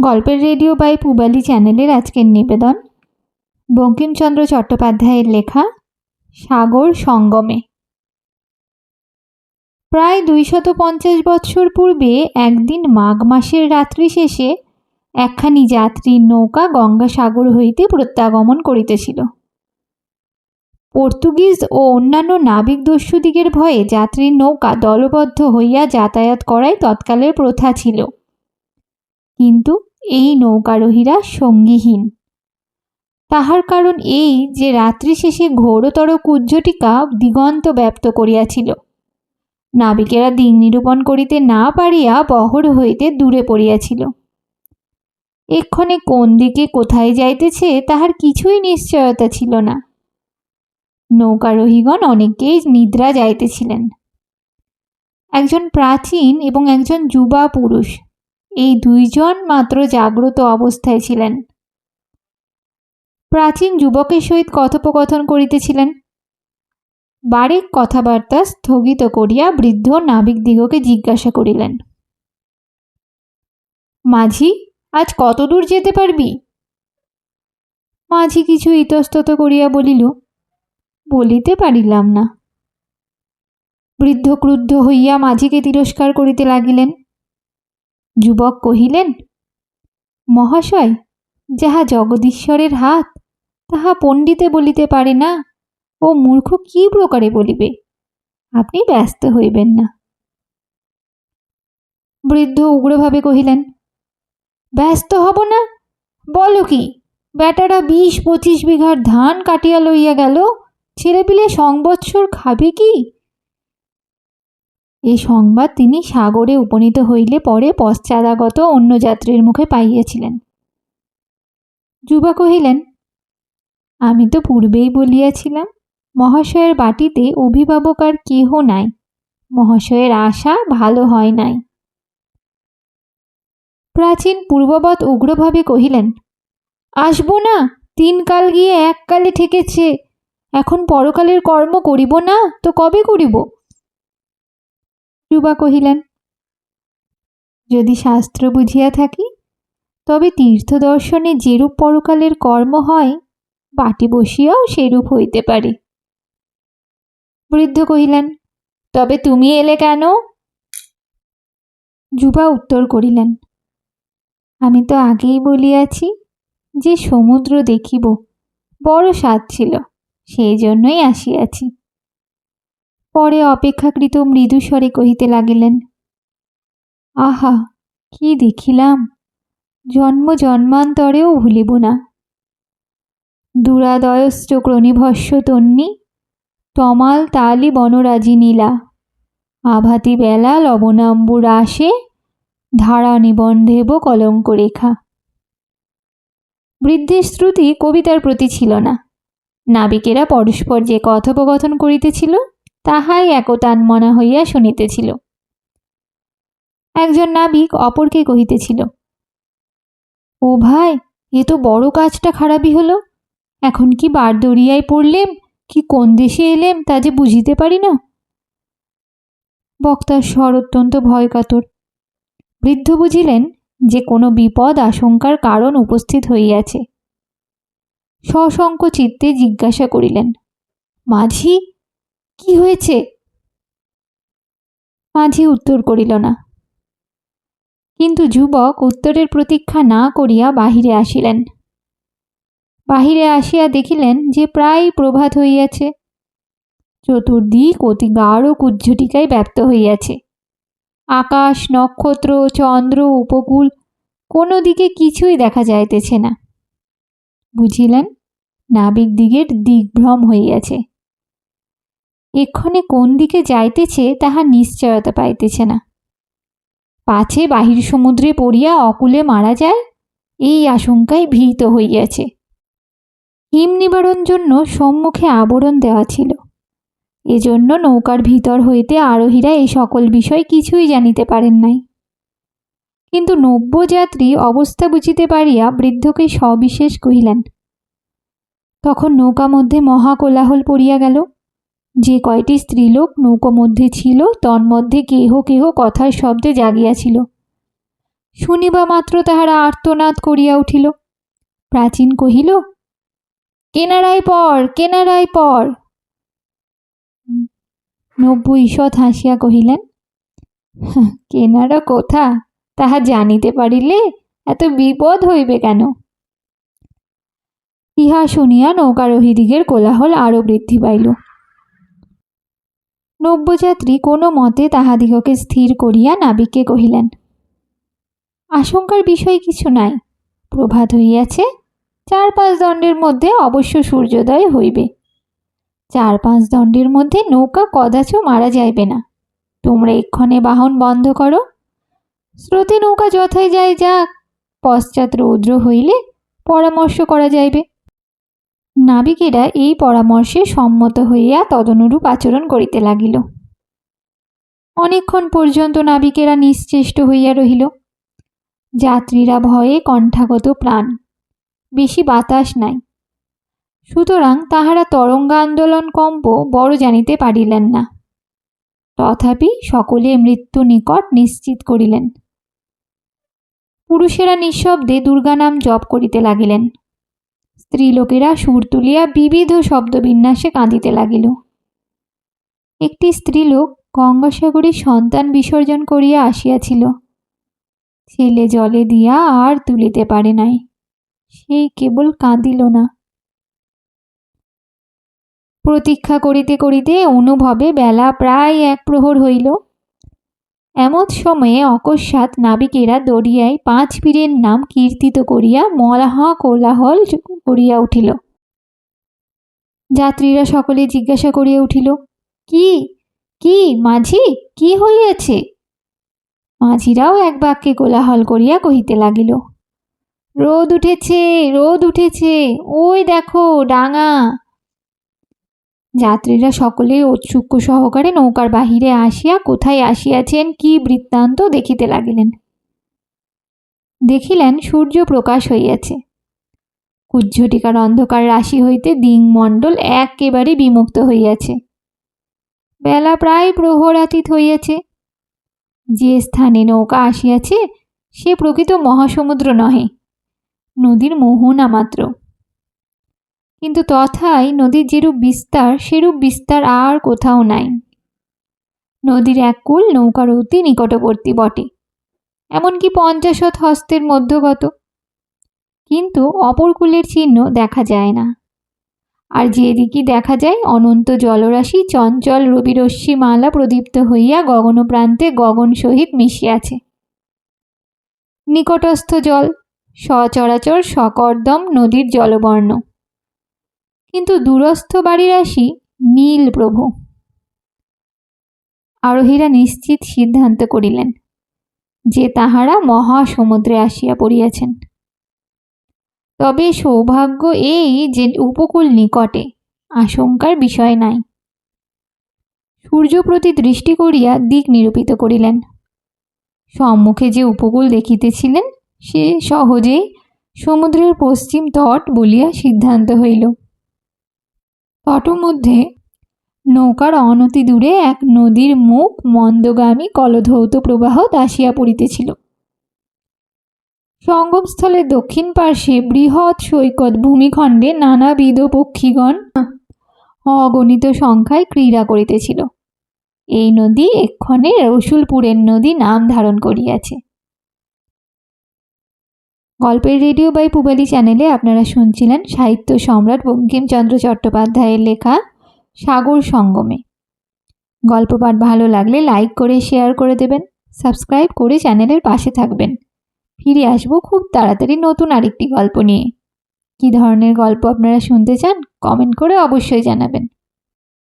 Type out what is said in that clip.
গল্পের radio by পুবালি চ্যানেলের আজকের নিবেদন। বঙ্কিমচন্দ্র চট্টোপাধ্যায়ের লেখা, সাগর সঙ্গমে। প্রায় দুইশত পঞ্চাশ বৎসর পূর্বে একদিন মাঘ মাসের রাত্রি শেষে একখানি যাত্রীর নৌকা গঙ্গাসাগর হইতে প্রত্যাগমন করিতেছিল। পর্তুগিজ ও অন্যান্য নাবিক দস্যুদিগের ভয়ে যাত্রীর নৌকা দলবদ্ধ হইয়া যাতায়াত করাই তৎকালের প্রথা ছিল। কিন্তু এই নৌকারোহীরা সঙ্গীহীন। তাহার কারণ এই যে রাত্রি শেষে ঘোরতর কুজ্জটিকা দিগন্ত ব্যপ্ত করিয়াছিল। নাবিকেরা দিক নিরূপণ করিতে না পারিয়া বহর হইতে দূরে পড়িয়াছিল। এক্ষণে কোন দিকে কোথায় যাইতেছে তাহার কিছুই নিশ্চয়তা ছিল না। নৌকারোহীগণ অনেকেই নিদ্রা যাইতেছিলেন। একজন প্রাচীন এবং একজন যুবা পুরুষ এই দুইজন মাত্র জাগ্রত অবস্থায় ছিলেন। প্রাচীন যুবকের সহিত কথোপকথন করিতেছিলেন। বারেক কথাবার্তা স্থগিত করিয়া বৃদ্ধ নাবিকদিগকে জিজ্ঞাসা করিলেন, মাঝি, আজ কত দূর যেতে পারবি? মাঝি কিছু ইতস্তত করিয়া বলিল, বলিতে পারিলাম না। বৃদ্ধ ক্রুদ্ধ হইয়া মাঝিকে তিরস্কার করিতে লাগিলেন। যুবক কহিলেন, মহাশয়, যাহা জগদীশ্বরের হাত, তাহা পণ্ডিতে বলিতে পারে না। ও মূর্খ কি প্রকারে বলিবে? আপনি ব্যস্ত হইবেন না। বৃদ্ধ উগ্রভাবে কহিলেন, ব্যস্ত হব না। বলো কি, বেটারা বিশ পঁচিশ বিঘার ধান কাটিয়া লইয়া গেল, ছেলেপিলে সংবৎসর খাবে কি? এই সংবাদ তিনি সাগরে উপনীত হইলে পরে পশ্চাদাগত অন্য যাত্রীর মুখে পাইয়াছিলেন। যুবা কহিলেন, আমি তো পূর্বেই বলিয়াছিলাম, মহাশয়ের বাটিতে অভিভাবক আর কেহ নাই, মহাশয়ের আশা ভালো হয় নাই। প্রাচীন পূর্ববৎ উগ্রভাবে কহিলেন, আসব না, তিন কাল গিয়ে এক কালে ঠেকেছে, এখন পরকালের কর্ম করিব না, তো কবে করিব? যুবা কহিলেন, যদি শাস্ত্র বুঝিয়া থাকি, তবে তীর্থ দর্শনে যেরূপ পরকালের কর্ম হয়, বাটি বসিয়াও সেরূপ হইতে পারে। বৃদ্ধ কহিলেন, তবে তুমি এলে কেন? যুবা উত্তর করিলেন, আমি তো আগেই বলিয়াছি যে সমুদ্র দেখিব, বড় স্বাদ ছিল, সেই জন্যই আসিয়াছি। পরে অপেক্ষাকৃত মৃদুস্বরে কহিতে লাগিলেন, আহা, কি দেখিলাম! জন্ম জন্মান্তরেও ভুলিব না। দুরাদয়শ্চ ক্রণিভস্য তন্নি, তমাল তালি বনরাজি নীলা। আভাতি বেলা লবণাম্বুর আসে, ধারা নিবন্ধেব কলঙ্ক রেখা বৃদ্ধের শ্রুতি কবিতার প্রতি ছিল না। নাবিকেরা পরস্পর যে কথোপকথন করিতেছিল তাহাই একতান্মনা হইয়া শুনিতেছিল। একজন নাবিক অপরকে কহিতেছিল, ও ভাই, এ তো বড় কাজটা খারাপই হলো। এখন কি বারদরিয়ায় পড়লেম, কি কোন দেশে এলেম তা যে বুঝিতে পারি না? বক্তার স্বর অত্যন্ত ভয়কাতর। বৃদ্ধ বুঝিলেন যে কোনো বিপদ আশঙ্কার কারণ উপস্থিত হইয়াছে। সশঙ্ক চিত্তে জিজ্ঞাসা করিলেন, মাঝি কি হয়েছে? মাঝি উত্তর করিল না। কিন্তু যুবক উত্তরের প্রতীক্ষা না করিয়া বাহিরে আসিলেন। বাহিরে আসিয়া দেখিলেন যে প্রায় প্রভাত হইয়াছে। চতুর্দিক অতি গাঢ় কুজ্ঝটিকায় ব্যপ্ত হইয়াছে। আকাশ, নক্ষত্র, চন্দ্র, উপকূল কোনো দিকে কিছুই দেখা যাইতেছে না। বুঝিলেন, নাবিক দিগের দিগ্ভ্রম হইয়াছে। এক্ষণে কোন দিকে যাইতেছে তাহা নিশ্চয়তা পাইতেছে না। পাছে বাহির সমুদ্রে পড়িয়া অকুলে মারা যায়, এই আশঙ্কায় ভীত হইয়াছে। হিম নিবারণ জন্য সম্মুখে আবরণ দেওয়া ছিল। এজন্য নৌকার ভিতর হইতে আরোহীরা এই সকল বিষয় কিছুই জানিতে পারেন নাই। কিন্তু নব্যযাত্রী অবস্থা বুঝিতে পারিয়া বৃদ্ধকে সবিশেষ কহিলেন, তখন নৌকা মধ্যে মহা কোলাহল পড়িয়া গেল। যে কয়টি স্ত্রীলোক নৌকো মধ্যে ছিল তন্মধ্যে কেহ কেহ কথার শব্দে জাগিয়াছিল। শুনিবা মাত্র তাহারা আর্তনাদ করিয়া উঠিল। প্রাচীন কহিল কেনারায় পর কেনারায় পর। নব্য ঈষৎ হাসিয়া কহিলেন "হাহ, কেনারা কোথা? তাহা জানিতে পারিলে এত বিপদ হইবে কেন? ইহা শুনিয়া নৌকারোহীদিগের কোলাহল আরও বৃদ্ধি পাইল। নব্যযাত্রী কোনো মতে তাহাদিগকে স্থির করিয়া নাবিককে কহিলেন, আশঙ্কার বিষয় কিছু নাই। প্রভাত হইয়াছে চার পাঁচ দণ্ডের মধ্যে অবশ্য সূর্যোদয় হইবে। চার পাঁচ দণ্ডের মধ্যে নৌকা কদাচ মারা যাইবে না। তোমরা এক্ষণে বাহন বন্ধ করো। স্রোতে নৌকা যথায় যায় যাক, পশ্চাৎ রৌদ্র হইলে পরামর্শ করা যাইবে। নাবিকেরা এই পরামর্শে সম্মত হইয়া তদনুরূপ আচরণ করিতে লাগিল। অনেকক্ষণ পর্যন্ত নাবিকেরা নিশ্চেষ্ট হইয়া রহিল। যাত্রীরা ভয়ে কণ্ঠাগত প্রাণ, বেশি বাতাস নাই। সুতরাং তাহারা তরঙ্গ আন্দোলন কম্প বড় জানিতে পারিলেন না। তথাপি সকলে মৃত্যু নিকট নিশ্চিত করিলেন। পুরুষেরা নিঃশব্দে দুর্গা নাম জপ করিতে লাগিলেন। স্ত্রীলোকেরা সুর তুলিয়া বিবিধ শব্দবিন্যাসে কাঁদিতে লাগিল। একটি স্ত্রীলোক গঙ্গাসাগরে সন্তান বিসর্জন করিয়া আসিয়াছিল। ছেলে জলে দিয়া আর তুলিতে পারে নাই। সেই কেবল কাঁদিল না। প্রতীক্ষা করিতে করিতে অনুভবে বেলা প্রায় এক প্রহর হইল। এমত সময়ে অকস্মাৎ নাবিকেরা দরিয়ায় পাঁচ পীরের নাম কীর্তিত করিয়া মলাহা কোলাহল করিয়া উঠিল। যাত্রীরা সকলে জিজ্ঞাসা করিয়া উঠিল, কি? কি? মাঝি? কি হইয়াছে? মাঝিরাও এক বাক্যে কোলাহল করিয়া কহিতে লাগিল, রোদ উঠেছে রোদ উঠেছে, ওই দেখো ডাঙা যাত্রীরা সকলেই ঔৎসুক্য সহকারে নৌকার বাহিরে আসিয়া কোথায় আসিয়াছেন কি বৃত্তান্ত দেখিতে লাগিলেন। দেখিলেন সূর্য প্রকাশ হইয়াছে। কুজ্ঝটিকার অন্ধকার রাশি হইতে দিংমণ্ডল একেবারে বিমুক্ত হইয়াছে। বেলা প্রায় প্রহরাতীত হইয়াছে। যে স্থানে নৌকা আসিয়াছে, সে প্রকৃত মহাসমুদ্র নহে। নদীর মোহনা মাত্র। কিন্তু তথায় নদীর যেরূপ বিস্তার, সেরূপ বিস্তার আর কোথাও নাই। নদীর এক কূল নৌকার অতি নিকটবর্তী বটে। এমনকি পঞ্চাশত হস্তের মধ্যগত। কিন্তু অপর কূলের চিহ্ন দেখা যায় না। আর যেদিকে দেখা যায়, অনন্ত জলরাশি চঞ্চল রবিরশ্মি মালা প্রদীপ্ত হইয়া গগন প্রান্তে গগন সহিত মিশিয়াছে। নিকটস্থ জল, সচরাচর সকর্দম নদীর জলবর্ণ। কিন্তু দূরস্থ বাড়িরাশি নীল প্রভু। আরোহীরা নিশ্চিত সিদ্ধান্ত করিলেন যে তাহারা মহাসমুদ্রে আসিয়া পড়িয়াছেন। তবে সৌভাগ্য এই যে উপকূল নিকটে আশঙ্কার বিষয় নাই। সূর্য প্রতি দৃষ্টি করিয়া দিক নিরূপিত করিলেন। সম্মুখে যে উপকূল দেখিতেছিলেন সে সহজেই সমুদ্রের পশ্চিম তট বলিয়া সিদ্ধান্ত হইল। তটমধ্যে নৌকার অনতি দূরে এক নদীর মুখ মন্দগামী কলধৌত প্রবাহ দাসিয়া পড়িতেছিল। সঙ্গমস্থলের দক্ষিণ পার্শ্বে বৃহৎ সৈকত ভূমিখণ্ডে নানাবিধ পক্ষীগণ অগণিত সংখ্যায় ক্রীড়া করিতেছিল। এই নদী এক্ষণে রসুলপুরের নদী নাম ধারণ করিয়াছে। গল্পের রেডিও বাই পুবালি চ্যানেলে আপনারা শুনছিলেন সাহিত্য সম্রাট বঙ্কিমচন্দ্র চট্টোপাধ্যায়ের লেখা সাগর সঙ্গমে। গল্প পাঠ ভালো লাগলে লাইক করে, শেয়ার করে দেবেন, সাবস্ক্রাইব করে চ্যানেলের পাশে থাকবেন। ফিরে আসব খুব তাড়াতাড়ি নতুন আরেকটি গল্প নিয়ে। কী ধরনের গল্প আপনারা শুনতে চান, কমেন্ট করে অবশ্যই জানাবেন।